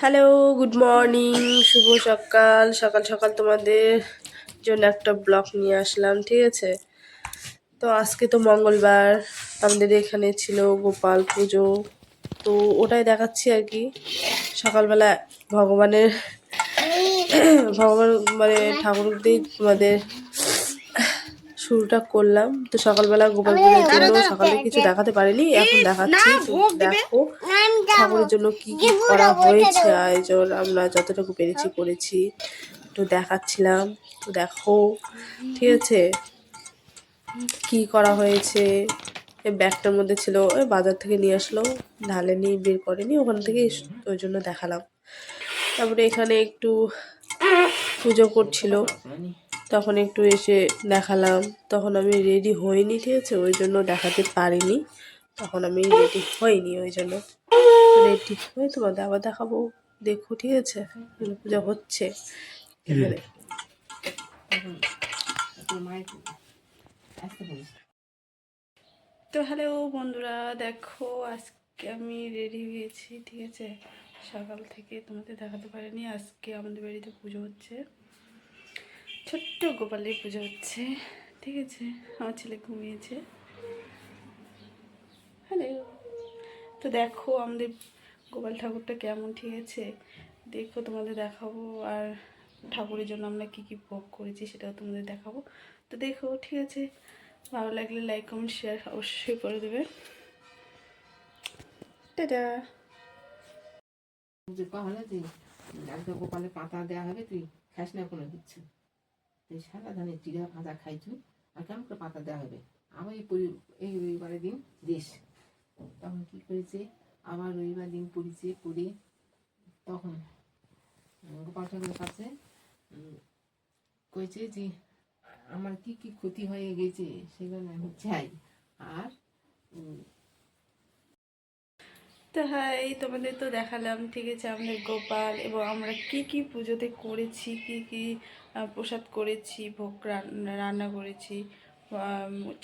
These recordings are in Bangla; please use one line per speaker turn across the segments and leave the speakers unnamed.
হ্যালো, গুড মর্নিং, শুভ সকাল। সকাল সকাল তোমাদের জন্য একটা ব্লগ নিয়ে আসলাম, ঠিক আছে? তো আজকে তো মঙ্গলবার, আমাদের এখানে ছিল গোপাল পুজো। তো ওটাই দেখাচ্ছি আর কি। সকালবেলা ভগবানের, ভগবান মানে ঠাকুরদের, তোমাদের শুরুটা করলাম। তো সকালবেলা গোপাল পুজোর জন্য সকালে কিছু দেখাতে পারিনি। এখন দেখাচ্ছি। দেখো ঠাকুরের জন্য কি কি করা হয়েছে আয়োজন আমরা যতটুকু পেরেছি করেছি। একটু দেখাচ্ছিলাম। তো দেখো ঠিক আছে। কি করা হয়েছে? ব্যাগটার মধ্যে ছিল ওই বাজার থেকে নিয়ে আসলো। ঢালে ঢালেনি বের করেনি ওখান থেকে ওই জন্য দেখালাম। তারপরে এখানে একটু পুজো করছিল। তখন একটু এসে দেখালাম। তখন আমি রেডি হইনি ঠিক আছে? ওই জন্য দেখাতে পারিনি। তখন আমি রেডি হইনি ওই জন্য। রেডি হয়ে তোমাদের আবার দেখাবো। দেখো ঠিক আছে? পুজো হচ্ছে। এখানে তো হ্যালো বন্ধুরা দেখো আজকে আমি রেডি হয়েছি ঠিক আছে? সকাল থেকে তোমাদের দেখাতে পারিনি আজকে আমাদের বাড়িতে পুজো হচ্ছে। ছোট্ট গোপালের পুজো হচ্ছে। ঠিক আছে, আমার ছেলে ঘুমিয়েছে। হ্যালো। তো দেখো আমাদের গোপাল ঠাকুরটা কেমন, ঠিক আছে? দেখো তোমাদের দেখাবো আর ঠাকুরের জন্য আমরা কী কী ভোগ করেছি সেটাও তোমাদের দেখাবো। তো দেখো, ঠিক আছে? ভালো লাগলে লাইক কমেন্ট শেয়ার অবশ্যই করে দেবে। টাটা।
যে একটা গোপালে পাতা দেওয়া হবে তুই খাস না, কোনো কিচ্ছু তুই সারা ধানের চিড়া ভাজা খাই তুই আর কেমন পাতা দেওয়া হবে? আবার এই এই রবিবারের দিন দেশ। তখন কি করেছে? আবার রবিবার দিন পড়েছে পড়ে তখন গোপাল ঠাকুরের কাছে কয়েছে যে আমার কি কি ক্ষতি হয়ে গেছে সেগুলো আমি চাই। আর
তো হ্যাঁ এই তোমাদের তো দেখালাম, ঠিক আছে, আমাদের গোপাল, এবং আমরা কি কি পুজোতে করেছি, কি কি প্রসাদ করেছি, ভোগ রান্না করেছি।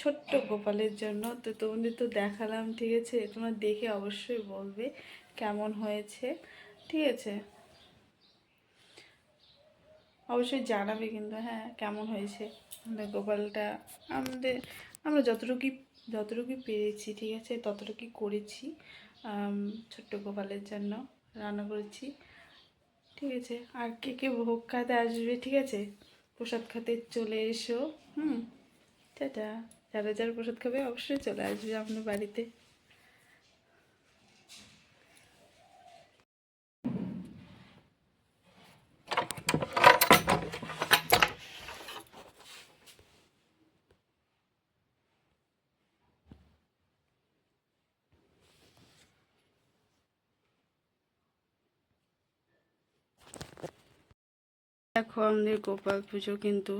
ছোট্ট গোপালের জন্য। তো তোমাদের তো দেখালাম, ঠিক আছে? তোমরা দেখে অবশ্যই বলবে কেমন হয়েছে, ঠিক আছে? অবশ্যই জানাবে কিন্তু হ্যাঁ কেমন হয়েছে? গোপালটা, আমাদের, আমরা যতটুকুই যতটুকুই পেরেছি, ঠিক আছে? ততটুকুই করেছি ছোট্ট গোপালের জন্য রান্না করেছি। ঠিক আছে, আর কে কে ভোগ খাতে আসবে, ঠিক আছে? প্রসাদ খাতে চলে এসো, হুম? টাটা। যারা যারা প্রসাদ খাবে, অবশ্যই চলে আসবে আপনার বাড়িতে। দেখো আমাদের গোপাল পুজো কিন্তু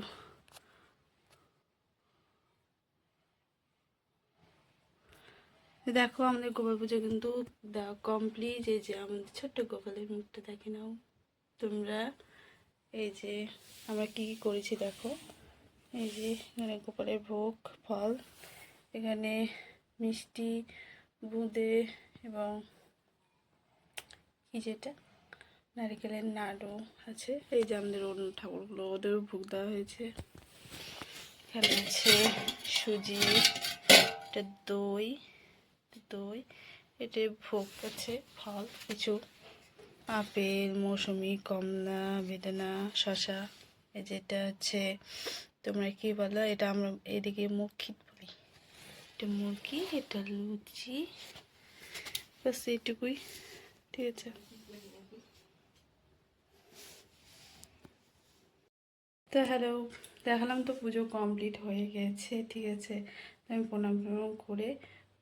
দেখো আমাদের গোপাল পুজো কিন্তু কমপ্লিট। এই যে আমাদের ছোট্ট গোপালের মুখটা দেখে নাও তোমরা। এই যে আমরা কি কি করেছি দেখো। এই যে এখানে গোপালের ভোগ, ফল, এখানে মিষ্টি, বুঁদে এবং কি যেটা? নারিকেলের নাড়ু আছে। এই যে আমাদের অন্য ঠাকুরগুলো, ওদেরও ভোগ দেওয়া হয়েছে। এখানে আছে সুজি, এটা দই দই এটা ভোগ আছে, ফল, কিছু। আপেল, মৌসুমি, কমলা, বেদানা শশা এই যেটা হচ্ছে, তোমরা কি বলো? এটা আমরা এদিকে মুরগি বলি। এটা মুরগি, এটা লুচি বাস এইটুকুই, ঠিক আছে? তো হ্যালো, দেখালাম তো পুজো কমপ্লিট হয়ে গেছে, ঠিক আছে। আমি প্রণাম প্রণাম করে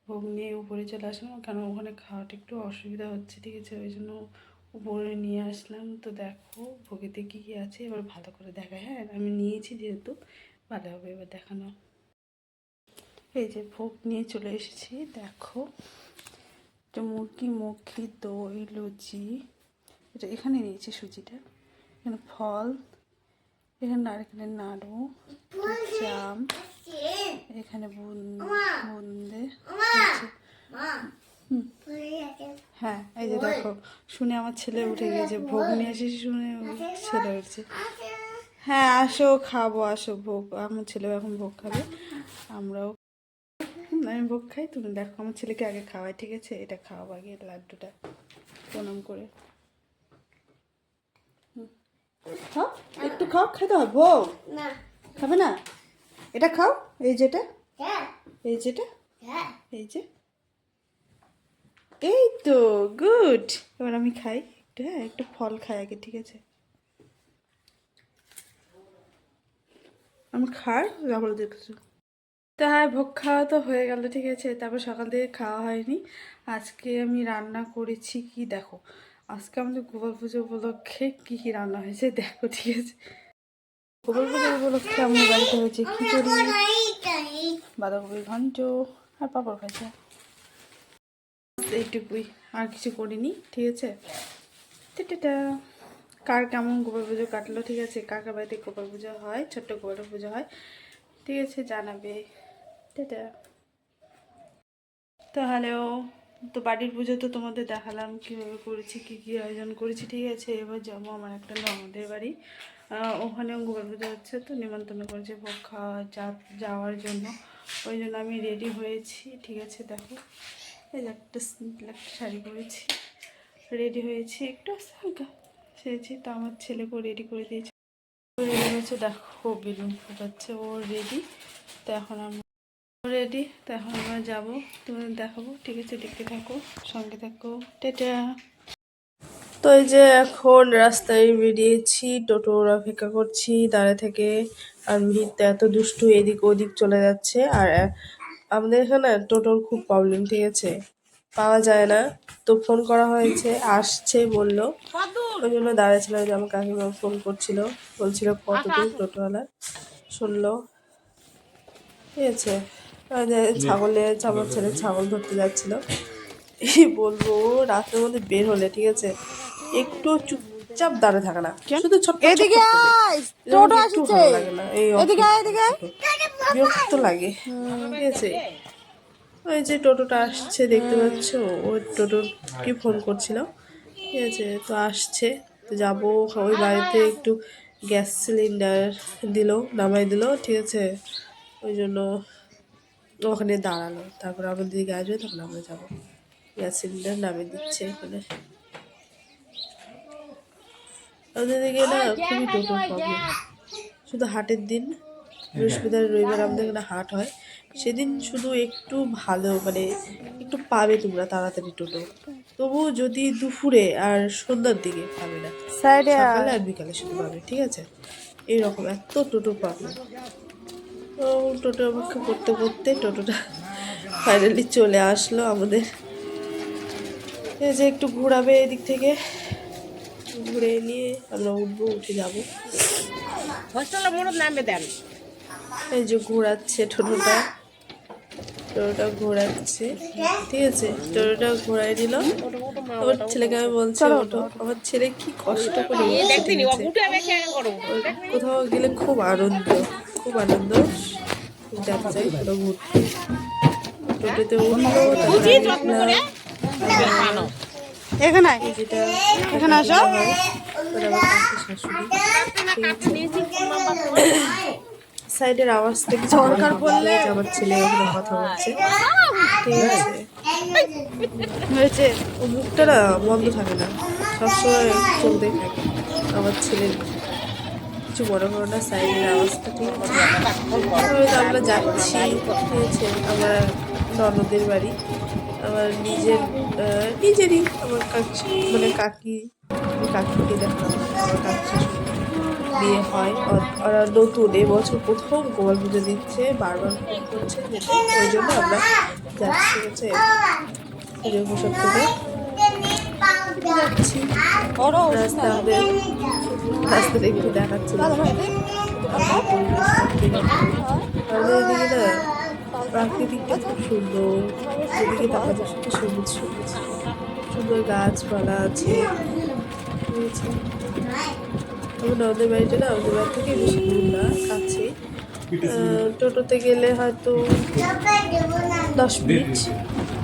ভোগ নিয়ে উপরে চলে আসলাম কারণ ওখানে খাওয়াটা একটু অসুবিধা হচ্ছে, ঠিক আছে, ওই জন্য উপরে নিয়ে আসলাম। তো দেখো ভোগেতে কী কী আছে, এবার ভালো করে দেখায় হ্যাঁ আমি নিয়েছি যেহেতু, ভালো হবে এবার দেখানো। এই যে ভোগ নিয়ে চলে এসেছি, দেখো। এটা মুরগি মক্ষি দই, লুচি, এটা এখানে নিয়েছি সুজিটা, এখানে ফল এখানে নারকেলের নাড়ু, জাম, এখানে বুন- বুন্দে হ্যাঁ এই যে দেখো, শুনে আমার ছেলে উঠে গেছে, ভোগ নিয়ে এসে শুনে ছেলে উঠছে। হ্যাঁ আসো, খাব, আসো, ভোগ, আমার ছেলেও এখন ভোগ খাবে, আমরাও আমি ভোগ খাই, তুমি দেখো, আমার ছেলেকে আগে খাওয়াই, ঠিক আছে? এটা খাওয়াবো আগে লাড্ডুটা, প্রণাম করে। খাও একটু খাও খেতে হবে ভোগ খাবে না? এটা খাও এই যেটা এই যেটা এই যে। এই তো গুড। এবার আমি খাই একটু হ্যাঁ একটু ফল খাই আগে ঠিক আছে? আমি খাই তারপরে দেখছ তা হ্যাঁ ভোগ খাওয়া তো হয়ে গেল ঠিক আছে? তারপর সকাল থেকে খাওয়া হয়নি। আজকে আমি রান্না করেছি কি দেখো? আজকে আমাদের গোপাল পুজো উপলক্ষে কী কী রান্না হয়েছে দেখো, ঠিক আছে? গোপাল পুজো উপলক্ষে আমার বাড়িতে হয়েছে খিচুড়ি বাঁধাকপি ঘন্ট আর পাপড় ভাজা। এইটুকুই, আর কিছু করিনি, ঠিক আছে? কার কেমন গোপাল পুজো কাটলো, ঠিক আছে? কার কার বাড়িতে গোপাল পুজো হয়, ছোট্ট গোপাল পুজো হয়, ঠিক আছে? জানাবে। টেটা। তো হ্যালো তো বাড়ির পুজো তো তোমাদের দেখালাম, কীভাবে করেছি, কী কী আয়োজন করেছি, ঠিক আছে? এবার যাব আমার একটা ননদের বাড়ি। ওখানেও গোপাল পুজো হচ্ছে, তো নিমন্ত্রণ করেছে ভোগ খাওয়া যাওয়ার জন্য। ওই জন্য আমি রেডি হয়েছি, ঠিক আছে? দেখো, এই একটা একটা শাড়ি পরেছি। রেডি হয়েছি, একটু হালকা সেরেছি, তো আমার ছেলেকেও রেডি করে দিয়েছি। রেডি হয়েছে, দেখো, বেলুন ফোটাচ্ছে, ও রেডি তো এখন আমরা রেডি তো এখন আমরা যাব। তোমাদের দেখাবো। ঠিক আছে, দেখতে থাকো, সঙ্গে থাকো। টেটা!
তো এই যে এখন রাস্তায় বেরিয়েছি টোটোর অপেক্ষা করছি, দাঁড়িয়ে থেকে। আর ভিড়তে এত দুষ্টু, এদিক ওদিক চলে যাচ্ছে। আর আমাদের এখানে টোটোর খুব প্রবলেম ঠিক আছে? পাওয়া যায় না। তো ফোন করা হয়েছে, আসছে বলল। ওই জন্য দাঁড়িয়েছিলাম যে আমার কাকিমা ফোন করছিল। বলছিল কত দূর টোটোওয়ালা? শুনলো। ঠিক আছে। ছাগল নিয়ে যাচ্ছে, আমার ছেলে ছাগল ধরতে যাচ্ছিল। এই বলব রাতের মধ্যে বের হলে ঠিক আছে? একটু চুপচাপ দাঁড়িয়ে থাকে না। শুধু ছোট
এদিকে টোটো আসছে।
এই
এদিকে আয়, এদিকে
বিরক্ত লাগে। ঠিক আছে? ওই যে টোটোটা আসছে দেখতে পাচ্ছ? ওই টোটোর কি ফোন করছিল। ঠিক আছে? তো আসছে। তো যাব। ওই বাড়িতে একটু গ্যাস সিলিন্ডার দিল নামাই দিল। ঠিক আছে? ওই জন্য ওখানে দাঁড়াল। তারপর আমাদের দিকে আসবে তখন আমরা যাব। গ্যাস সিলিন্ডার নামে দিচ্ছে এখানে। আমাদের দিকে না খুবই টোটো প্রবলেম শুধু হাটের দিন। বৃহস্পতিবার রবিবার আমাদের এখানে হাট হয়। সেদিন শুধু একটু ভালো মানে একটু পাবে তোমরা তাড়াতাড়ি টোটো। তবুও যদি দুপুরে আর সন্ধ্যার দিকে পাবে না। সকালে আর বিকালে শুধু পাবে ঠিক আছে? এইরকম এত টোটো প্রবলেম তো টোটো অপেক্ষা করতে করতে টোটোটা ফাইনালি চলে আসলো আমাদের। এই যে একটু ঘোরাবে এদিক থেকে। ঘুরে নিয়ে আমরা উঠবো উঠে যাব।
হোস্টেলে মোড় নামে দেন।
এই যে ঘোরাচ্ছে টোটোটা। টোটোটা ঘোরাচ্ছে। ঠিক আছে টোটোটা ঘোরাই দিল আমার ছেলেকে আমি বলছি ওটো আমার ছেলে কি কষ্ট করে। কোথাও গেলে খুব আনন্দ খুব আনন্দ। চাই ঘুরতে টোটোতে
এখানে? আসো।
সাইডের আওয়াজ থেকে দরকার পড়লে আমার ছেলে ওখানে কথা বলছে। ঠিক আছে।
হয়েছে
ও মুখটা না বন্ধ থাকে না সবসময় চলতেই থাকে। আমার ছেলের কিছু বড় করো না সাইডের আওয়াজটা ঠিক তো আমরা যাচ্ছি আছে আমার ননদের বাড়ি। আমার নিজের নিজেরই আমার কাকি মানে কাকি, কাকিকে দেখলাম। আমার বিয়ে হয়। ওরা নতুন। এবছর প্রথম গোপাল পুজো দিচ্ছে, বারবার ফোন করছে। ওই জন্য আমরা যাচ্ছি হচ্ছে পুজো পোশাক করে যাচ্ছি। রাস্তা আমাদের একটু দেখাচ্ছি। আমাদের প্রাকৃতিকটা খুব সুন্দর। যেদিকে তাকাতে শুধু সবুজ সবুজ। সুন্দর গাছপালা আছে। আমার নদের বাড়িটা না আমাদের বাড়ি থেকে বেশি দূর না কাছে। টোটোতে গেলে হয়তো দশ মিনিট।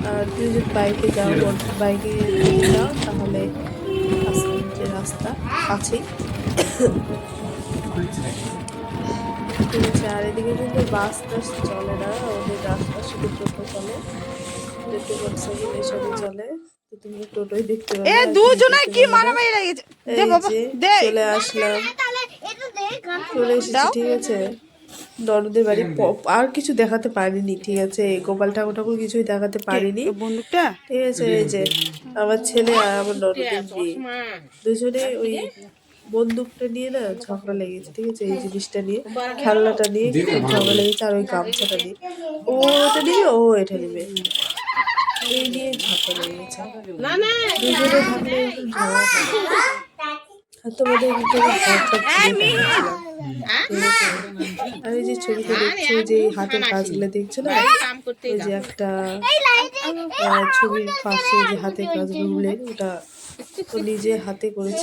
আর তুমি যদি বাইকে যাও বাইকে যাও তাহলে মিনিটের রাস্তা কাছেই ঠিক আছে আর এদিকে কিন্তু বাস টাস চলে না ওদের রাস্তা শুধু টোটো চলে টোটো মোটরসাইকেল এসবই চলে। তো তুমি টোটোই দেখতে পাবে
এ দুজনে কি। মারামারি লেগেছে দে বাবা দে।
চলে আসলাম। চলে এসেছি ঠিক আছে? ননদের বাড়ি আর কিছু দেখাতে পারিনি ঠিক আছে। গোপাল ঠাকুর ঠাকুর কিছুই দেখাতে পারিনি।
বন্দুকটা?
ঠিক আছে এই যে আমার ছেলে আর আমার ননদের বিয়ে দুজনে ওই বন্দুকটা নিয়ে না ঝগড়া লেগেছে ঠিক আছে? এই জিনিসটা নিয়ে খেলনাটা নিয়ে ঝগড়া লেগেছে আর ওই গামছাটা নিয়ে। ও এটা নিয়ে ও এটা নিবে। এই নিয়ে ঝগড়া লেগেছে। দুজনে থাকলে। তোমাদের আর এই যে ছবিতে দেখছ যে হাতের কাজগুলো দেখছ না?
এই
ওই যে একটা ছবির পাশে যে হাতের কাজগুলো ওটা নিজে হাতে করেছে।